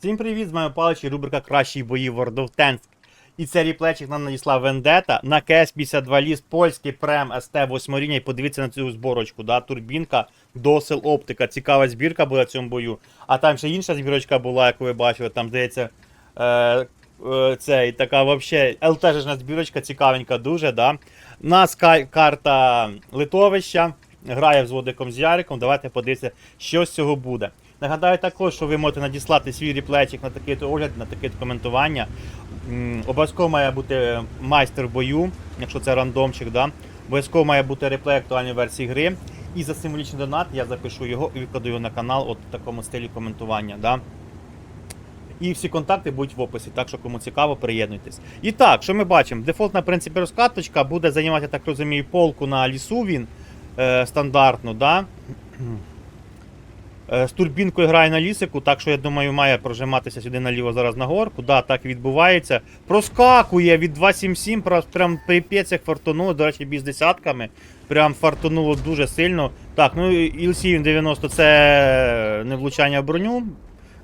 Всім привіт, з вами Палич і рубрика Кращі бої World of Tanks. І це ріплечик нам надіслав Вендета на КС-52 ліс, польський прем СТ-8 рівня. І подивіться на цю зборочку. Да? Турбінка, досил, оптика. Цікава збірка була в цьому бою. А там ще інша збірочка була, як ви бачили, там здається. Е, е, цей, така вообще ЛТЖна збірочка, цікавенька дуже. Да? У нас ка- карта литовища. Грає взводиком з Яриком. Давайте подивимося, що з цього буде. Нагадаю також, що ви можете надіслати свій реплейчик на такий огляд, на таке коментування. Обов'язково має бути майстер в бою, якщо це рандомчик, да? обов'язково має бути реплей актуальної версії гри. І за символічний донат я запишу його і викладу його на канал от в такому стилі коментування. Да? І всі контакти будуть в описі, так що кому цікаво, приєднуйтесь. І так, що ми бачимо? Дефолтна, в принципі, розкаточка буде займати, так розумію, полку на лісу він е, стандартну, да? Е, З турбінкою грає на лісику, так що я думаю, має прожиматися сюди наліво зараз на горку. Да, так відбувається. Проскакує від 277, про- прям припється п'єцях фартонуло, до речі, бій з десятками. Прям фартонуло дуже сильно. Так, ну Ілсів 90 це не влучання в броню.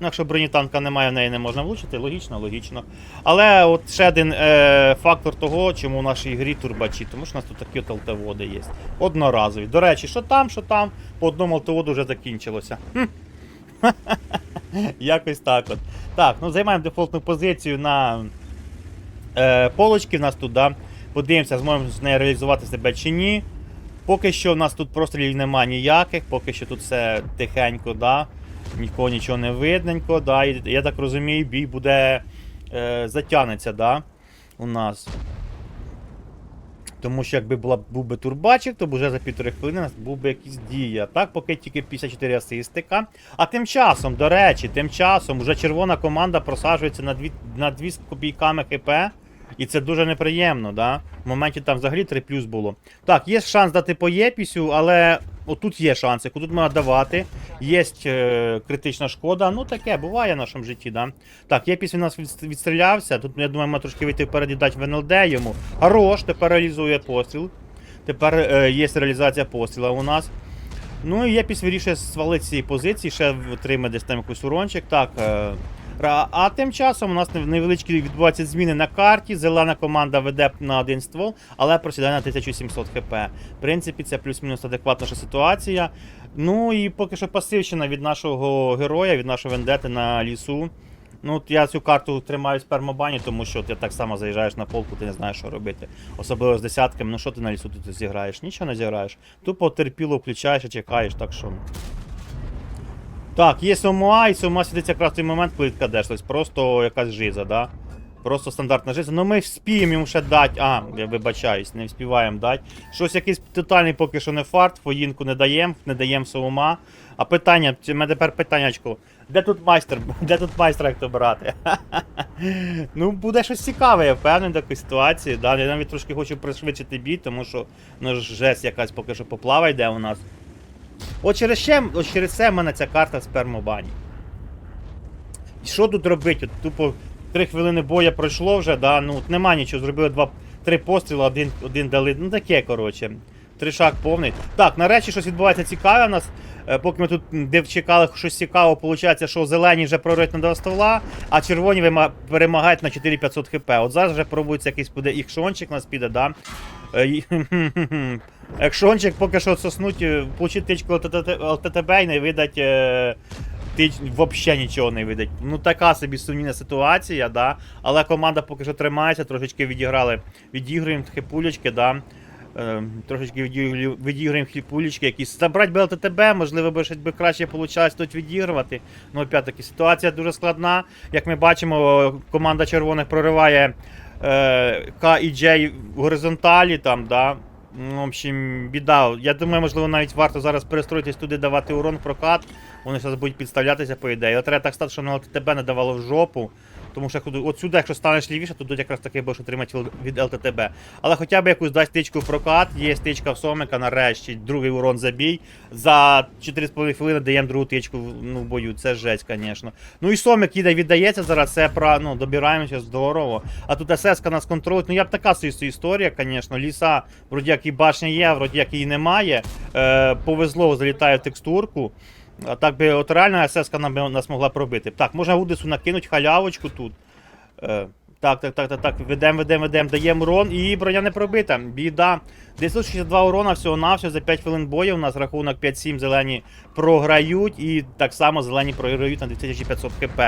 Ну, якщо броні танка немає, в неї не можна влучити, логічно, логічно. Але от ще один е, фактор того, чому в нашій грі турбачі, тому що у нас тут такі от ЛТВоди є. Одноразові. До речі, що там, що там, по одному ЛТВоду вже закінчилося. Хм. Якось так от. Так, ну займаємо дефолтну позицію на е, полочки в нас тут, да. Подивимося, зможемо з нею реалізувати себе чи ні. Поки що в нас тут прострілів немає ніяких, поки що тут все тихенько, да. Нікого нічого не видненько, да. І, я так розумію, бій буде е, затягнеться, да, у нас. Тому що якби була, був би турбачик, то б вже за півтори хвилини у нас був би якийсь дія. Так, поки тільки 54 асистика. А тим часом, до речі, тим часом вже червона команда просаджується на 2, на 2 з копійками ХП. І це дуже неприємно, да? В моменті там взагалі 3 плюс було. Так, є шанс дати по єпісю, але отут є шанси, тут можна давати. Є е, критична шкода. Ну таке буває в нашому житті, да. Так, він у нас відстрілявся. Тут, я думаю, ми трошки вийти вперед і дати в йому. Хорош, тепер реалізує постріл. Тепер е, є реалізація постріла у нас. Ну і Єпіс вирішує свалити цієї позиції, ще отримає десь там якийсь урончик. Так. Е, а тим часом у нас невеличкі відбуваються зміни на карті. Зелена команда веде на один ствол, але просідає на 1700 хп. В принципі, це плюс-мінус адекватна ситуація. Ну і поки що пасивщина від нашого героя, від нашого вендети на лісу. Ну, от я цю карту тримаю з пермобані, тому що ти так само заїжджаєш на полку, ти не знаєш, що робити. Особливо з десятками. Ну що ти на лісу тут зіграєш? Нічого не зіграєш. Тупо терпіло включаєш і чекаєш, так що. Так, є Сомуа, і Сомуа сидить якраз в той момент, коли кадеш. Тобто просто якась жиза, да? Просто стандартна жиза. Ну ми вспіємо йому ще дати. А, я вибачаюсь, не вспіваємо дати. Щось якийсь тотальний поки що не фарт, поїнку не даємо, не даємо Сомуа. А питання, в мене тепер питаннячко. Де тут майстер? Де тут майстра як то брати? ну, буде щось цікаве, я впевнений в такій ситуації. Да? Я навіть трошки хочу пришвидшити бій, тому що ну, жесть якась поки що поплава йде у нас. От через, ще, от через це в мене ця карта з пермобані. І що тут робити? От, тупо 3 хвилини боя пройшло вже, да? ну от нема нічого, зробили два, три постріли, один, один дали. Ну таке, коротше. Тришак повний. Так, нарешті щось відбувається цікаве у нас. Е, Поки ми тут чекали щось цікаве, виходить, що зелені вже прорють на два ствола, а червоні перемагають на 4500 хп. От зараз вже пробується якийсь буде ікшончик у нас піде, да? Е, Екшончик поки що соснуть, е, получить тичку ЛТТБ і не видать. Е, ти взагалі нічого не видать. Ну така собі сумнівна ситуація, да. Але команда поки що тримається, трошечки відіграли, відігруємо хипулечки, да. Трошечки відіграємо хіпулечки якісь. Забрати би ЛТТБ, можливо, би щось би краще вийшло тут відігрувати. Ну, опять-таки, ситуація дуже складна. Як ми бачимо, команда червоних прориває е, К і Джей в горизонталі там, да. Ну, В общем, біда. Я думаю, можливо, навіть варто зараз перестроїтись туди, давати урон прокат. Вони зараз будуть підставлятися, по ідеї. Але треба так стати, щоб воно тебе не давало в жопу. Тому що от сюди, якщо станеш лівіше, то тут якраз таки будеш отримати від ЛТТБ. Але хоча б якусь дасть стичку в прокат, є стичка в Сомика, нарешті, другий урон забій. За 4,5 хвилини даємо другу тичку ну, в бою. Це жесть, звісно. Ну і Сомик їде, віддається зараз, це про, ну, добираємося здорово. А тут СС нас контролює. Ну я б така історія, звісно. Ліса, вроді як і башня є, вроді як її немає. Е, повезло, залітає в текстурку. А так би от реально ССК нам нас могла пробити. Так, можна Удесу накинуть халявочку тут. Е, так, так, так, так, так. Ведемо, ведемо, ведемо, даємо урон і броня не пробита. Біда. 962 урона всього навсього за 5 хвилин бою. У нас рахунок 5-7 зелені програють, і так само зелені програють на 2500 хп.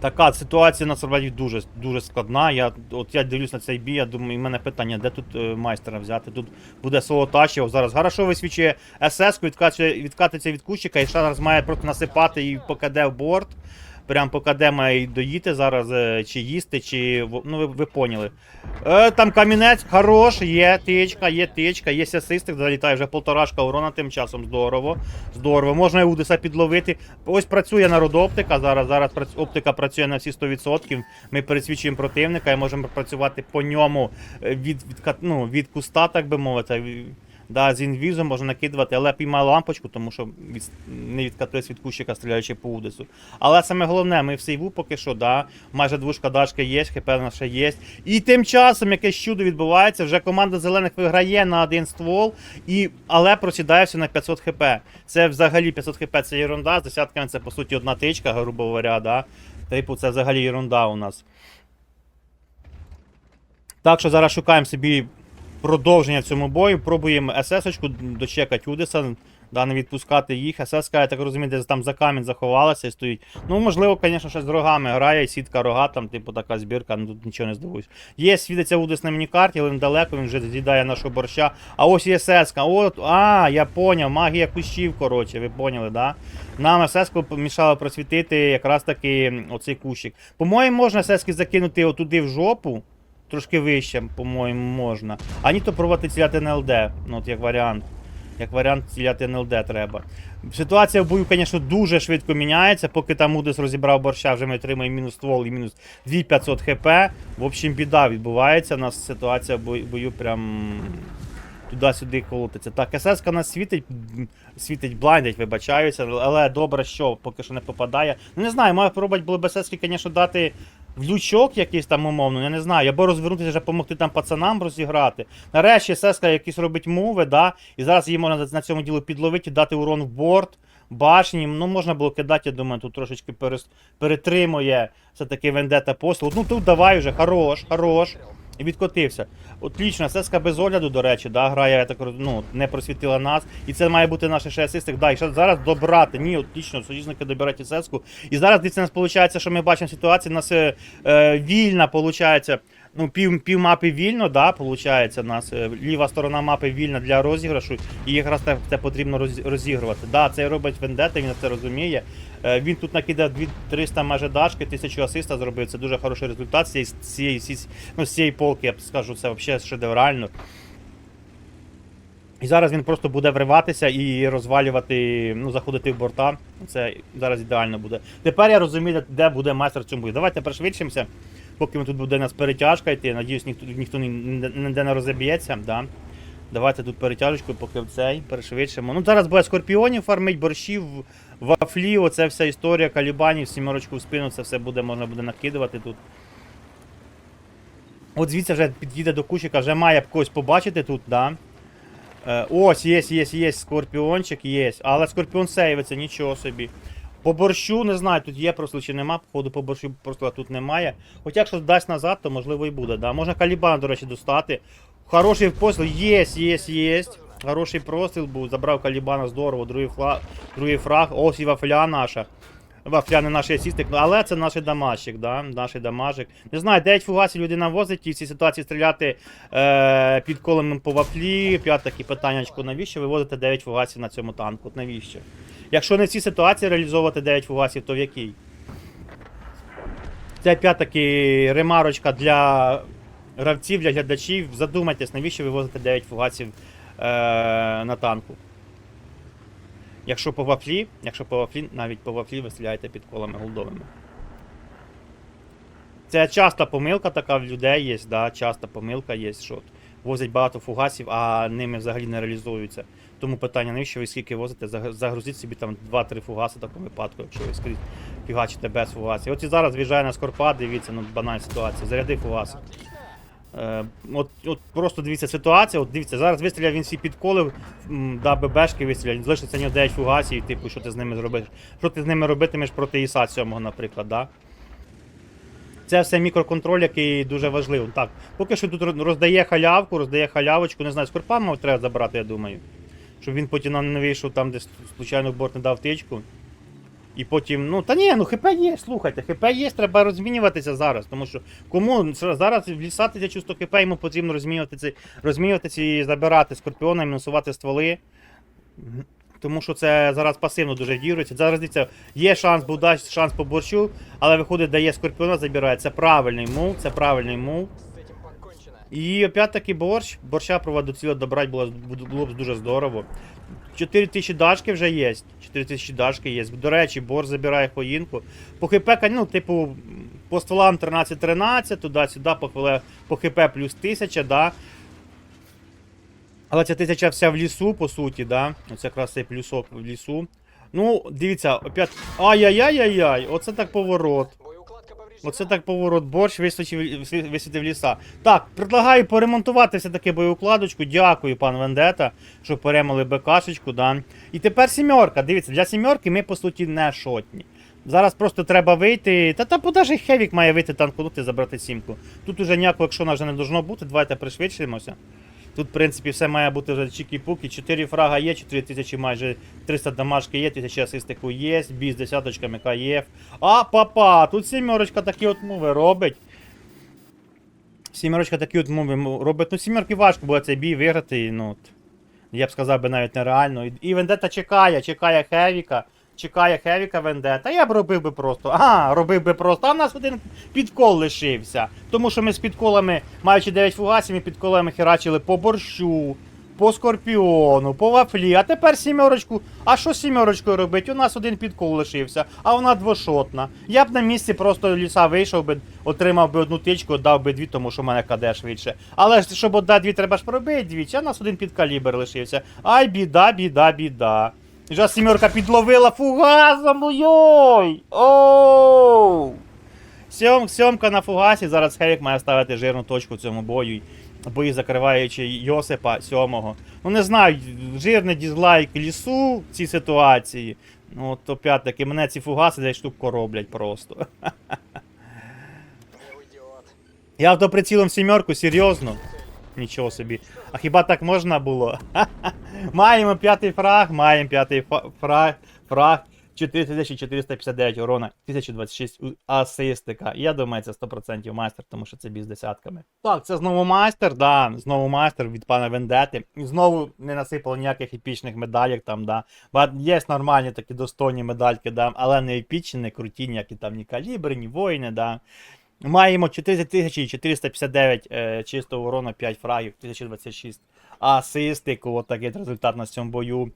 Така ситуація насправді дуже, дуже складна. Я, от я дивлюсь на цей бій, я думаю, і в мене питання, де тут е, майстера взяти? Тут буде соло тачів. Зараз Гарашо висвічує СС, відкачує, відкатиться від кущика, і зараз має просто насипати і покаде в борт. Прям покаде має і доїти зараз, е, чи їсти, чи. Ну, ви, ви поняли. Е, там камінець, хорош, є тичка, є тичка, є асистик, залітає вже полторашка урона тим часом. Здорово. Здорово. Можна і Удиса підловити. Ось працює народоптика. Зараз зараз оптика працює на всі 100%. Ми пересвічуємо противника і можемо працювати по ньому е, від, від, ну, від куста, так би мовити. Да, з інвізом можна накидувати, але піймай лампочку, тому що від, не відкатились від кущика, стріляючи по Удису. Але саме головне, ми в сейву поки що, да, майже двушка дашки є, хп ще є. І тим часом якесь чудо відбувається, вже команда зелених виграє на один ствол, і, але просідає все на 500 хп. Це взагалі 500 хп це ерунда, з десятками це по суті одна тичка, грубо говоря, да. Типу, це взагалі ерунда у нас. Так що зараз шукаємо собі продовження в цьому бою. Пробуємо СС-очку дочекати Удиса, да, не відпускати їх. СС, я так розумію, десь там за камінь заховалася і стоїть. Ну, можливо, звісно, ще з рогами грає, сітка рога, там, типу, така збірка, ну тут нічого не здивуюсь. Є, світиться Удис на мінікарті, але він далеко, він вже з'їдає нашого борща. А ось і СС. От, а, я поняв, магія кущів, коротше, ви поняли, да? Нам СС помішало просвітити якраз таки оцей кущик. По-моєму, можна СС закинути отуди в жопу. Трошки вище, по-моєму, можна. А ні, то пробувати ціляти НЛД. Ну, от як варіант. Як варіант ціляти НЛД треба. Ситуація в бою, звісно, дуже швидко міняється. Поки там Удис розібрав борща, вже ми отримаємо мінус ствол і мінус 2500 хп. В общем, біда відбувається. У нас ситуація в бою, прям туди-сюди колотиться. Так, СС нас світить, світить блайндить, вибачаюся, але добре, що поки що не попадає. Ну не знаю, маю пробувати було б СС, звісно, дати в лючок якийсь там умовно, я не знаю, або розвернутися, вже допомогти там пацанам розіграти. Нарешті Сеска якісь робить мови, да, і зараз її можна на цьому ділу підловити, дати урон в борт, башні. Ну, можна було кидати, я думаю, тут трошечки перес... перетримує все-таки вендета послуг. Ну тут давай вже, хорош, хорош. Відкотився. Отлично, Сеска без огляду, до речі, да, грає, я так ну, не просвітила нас. І це має бути наш ще асистик. Да, і ще зараз добрати. Ні, отлічно, союзники добирають Сеску. І зараз дивіться, нас виходить, що ми бачимо ситуацію, у нас е, е, вільна, виходить, ну, пів, пів мапи вільно, да, виходить, у нас е, ліва сторона мапи вільна для розіграшу, і якраз це, це потрібно роз, розігрувати. Да, це робить Вендета, він це розуміє. Е, Він тут накидав 300 майже дашки, 1000 асиста зробив. Це дуже хороший результат з цієї, цієї, цієї- ну, з цієї полки, я б скажу, це взагалі шедеврально. І зараз він просто буде вриватися і розвалювати, ну, заходити в борта. Це зараз ідеально буде. Тепер я розумію, де буде майстер в цьому бою. Давайте пришвидшимося, поки ми тут буде нас перетяжка йти. Надіюсь, ніхто, ніхто ні- ні- ніде не розіб'ється. Да? Давайте тут перетяжечку, поки в цей перешвидшимо. Ну зараз буде скорпіонів фармить, борщів, вафлі, оце вся історія, калібанів, сімерочку в спину, це все буде, можна буде накидувати тут. От звідси вже під'їде до кущика, вже має б когось побачити тут, да? Е, ось, є, є, є, скорпіончик, є. Але скорпіон сейвиться, нічого собі. По борщу, не знаю, тут є просто чи нема, походу по борщу просто тут немає. Хоча якщо дасть назад, то можливо і буде. Да? Можна калібан, до речі, достати. Хороший постріл, є, є, є. Хороший простріл був, забрав калібана здорово, другий, фла... другий фраг, ось і вафля наша. Вафля не наш асістик, ну, але це наш дамажчик, да? наш дамажик. Не знаю, 9 фугасів людина возить і в цій ситуації стріляти е, під колем по вафлі. П'ять такі питаннячко, навіщо ви возите 9 фугасів на цьому танку? Навіщо? Якщо не в цій ситуації реалізовувати 9 фугасів, то в якій? Це опять таки ремарочка для гравців, для глядачів. Задумайтесь, навіщо ви возите 9 фугасів е, на танку. Якщо по вафлі, якщо по вафлі, навіть по вафлі ви стріляєте під колами голдовими. Це часта помилка така в людей є, да, часта помилка є, що возять багато фугасів, а ними взагалі не реалізуються. Тому питання, навіщо ви скільки возите, Заг- загрузіть собі там 2-3 фугаси в такому випадку, якщо ви скрізь фігачите без фугасів. От і зараз в'їжджає на скорпа, дивіться, ну банальна ситуація. Заряди фугаси. Е, от, от просто дивіться ситуація, от дивіться, зараз вистріляв він всі підколи, да, ББшки вистріляв, залишиться нього 9 фугасів, типу, що ти з ними зробиш? Що ти з ними робитимеш проти ІСа 7, наприклад, да? Це все мікроконтроль, який дуже важливий. Так, поки що тут роздає халявку, роздає халявочку, не знаю, скорпан мав треба забрати, я думаю. Щоб він потім не вийшов там, де случайно борт не дав тичку. І потім, ну та ні, ну ХП є, слухайте, ХП є, треба розмінюватися зараз. Тому що кому зараз в ліса тисячу 100 ХП йому потрібно розмінюватися, розмінюватися і забирати скорпіона, мінусувати стволи. Тому що це зараз пасивно дуже дірується. Зараз дивіться, є шанс, був дасть шанс по борщу, але виходить, дає скорпіона, забирає. Це правильний мув, це правильний мув. І опять-таки борщ. Борща проводу ціло добрати було, було б дуже здорово. 4 тисячі дашки вже є. 4 тисячі дашки є. До речі, борщ забирає хоїнку. По ХП, ну, типу, по стволам 13-13, туди-сюди, по, по ХП плюс 1000, да. Але ця тисяча вся в лісу, по суті, да. Оце якраз цей плюсок в лісу. Ну, дивіться, опять. Ай-яй-яй-яй-яй, оце так поворот. Оце так поворот борщ висвітив, висвітив ліса. Так, предлагаю поремонтувати все-таки боєукладочку. Дякую, пан Вендета, що перемали БКшечку, да. І тепер сімерка. Дивіться, для сімерки ми по суті не шотні. Зараз просто треба вийти. Та та даже Хевік має вийти танкнути, забрати сімку. Тут уже ніякого екшона вже не должно бути. Давайте пришвидшимося. Тут, в принципі, все має бути вже чікі-пуки. 4 фрага є, 4 тисячі майже 300 дамажки є, 1000 асистику є, бій з десяточками КЄФ. А, папа, тут сімерочка такі от мови робить. Сімерочка такі от мови робить. Ну, сімерки важко було цей бій виграти. Ну, я б сказав би навіть нереально. І Вендета чекає, чекає Хевіка. Чекає Хевіка Вендета. Я б робив би просто. Ага, робив би просто. А в нас один підкол лишився. Тому що ми з підколами, маючи 9 фугасів, ми підколами херачили по борщу, по скорпіону, по вафлі. А тепер сімерочку. А що з сімерочкою робити? У нас один підкол лишився, а вона двошотна. Я б на місці просто ліса вийшов би, отримав би одну тичку, дав би дві, тому що в мене КД швидше. Але ж щоб отдати дві, треба ж пробити двічі, а у нас один підкалібр лишився. Ай, біда, біда, біда. Вже сімерка підловила фугасом, ой! Оу! Сьом, сьомка на фугасі, зараз Хевік має ставити жирну точку в цьому бою. Бої закриваючи Йосипа сьомого. Ну не знаю, жирний дізлайк лісу в цій ситуації. Ну, от опять-таки, мене ці фугаси десь штук короблять просто. Я автоприцілом сімерку, серйозно. Нічого собі. А хіба так можна було? маємо п'ятий фраг, маємо п'ятий фраг, фраг. 4459 урона, 1026 асистика. Я думаю, це 100% майстер, тому що це бій з десятками. Так, це знову майстер, да, знову майстер від пана Вендети. І знову не насипало ніяких епічних медалек там, да. Є нормальні такі достойні медальки, да, але не епічні, не круті, ніякі там ні калібри, ні воїни, да. Маємо 4459 е, чистого урона, 5 фрагів, 1026 асистику. От такий результат на цьому бою.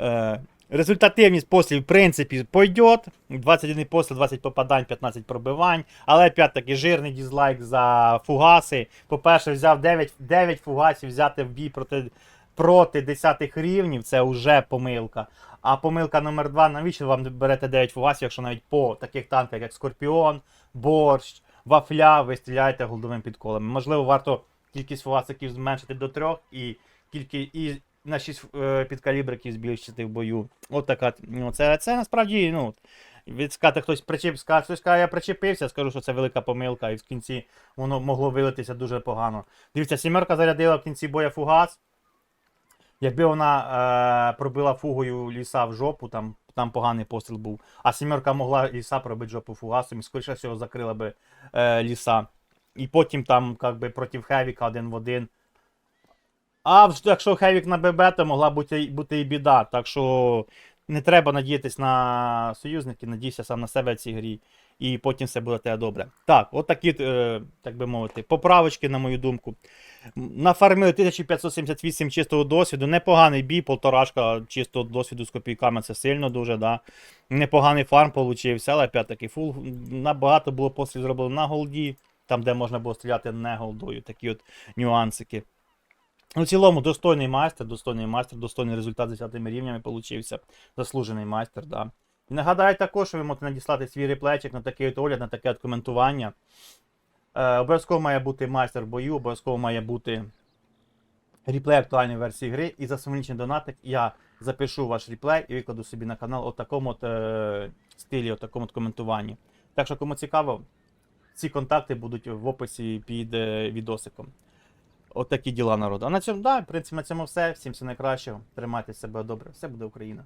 Е, результативність послів, в принципі, пойдет. 21 постріл, 20 попадань, 15 пробивань. Але опять-таки жирний дізлайк за фугаси. По-перше, взяв 9, 9 фугасів взяти в бій проти, проти 10 рівнів. Це вже помилка. А помилка номер 2 навіщо вам берете 9 фугасів, якщо навіть по таких танках, як Скорпіон, Борщ, Вафля, ви стріляєте голдовим підколами. Можливо, варто кількість фугасиків зменшити до 3 і кількі, і на 6 е, підкалібриків збільшити в бою. От така. Ну, це, це насправді, ну. Від сказати, хтось причеп, скаже, хтось каже, я причепився, скажу, що це велика помилка, і в кінці воно могло вилитися дуже погано. Дивіться, сімерка зарядила в кінці боя фугас. Якби вона е, пробила фугою ліса в жопу, там, там поганий постріл був. А сімерка могла ліса пробити жопу фугасом і скоріше всього закрила би е, ліса. І потім там, как би, проти Хевіка один в один. А якщо Хевік на ББ, то могла бути, бути і біда. Так що не треба надіятись на союзників, надійся сам на себе в цій грі. І потім все буде тебе добре. Так, от такі, е, так би мовити, поправочки, на мою думку. Нафармили 1578 чистого досвіду. Непоганий бій, полторашка чистого досвіду з копійками. Це сильно дуже, да. Непоганий фарм получився, але опять-таки фул набагато було послів зроблено на голді, там, де можна було стріляти не голдою. Такі от нюансики. Ну, в цілому, достойний майстер, достойний майстер, достойний результат з 10 рівнями получився. Заслужений майстер, да. І нагадаю також, що ви можете надіслати свій реплечик на такий от огляд, на таке от коментування. Е, обов'язково має бути майстер бою, обов'язково має бути реплей актуальної версії гри. І за символічний донатик я запишу ваш реплей і викладу собі на канал у такому от, е, стилі, у такому от коментуванні. Так що, кому цікаво, ці контакти будуть в описі під е, відосиком. От такі діла народу. А на цьому, да, в принципі, на цьому все. Всім все найкращого. Тримайте себе добре. Все буде Україна.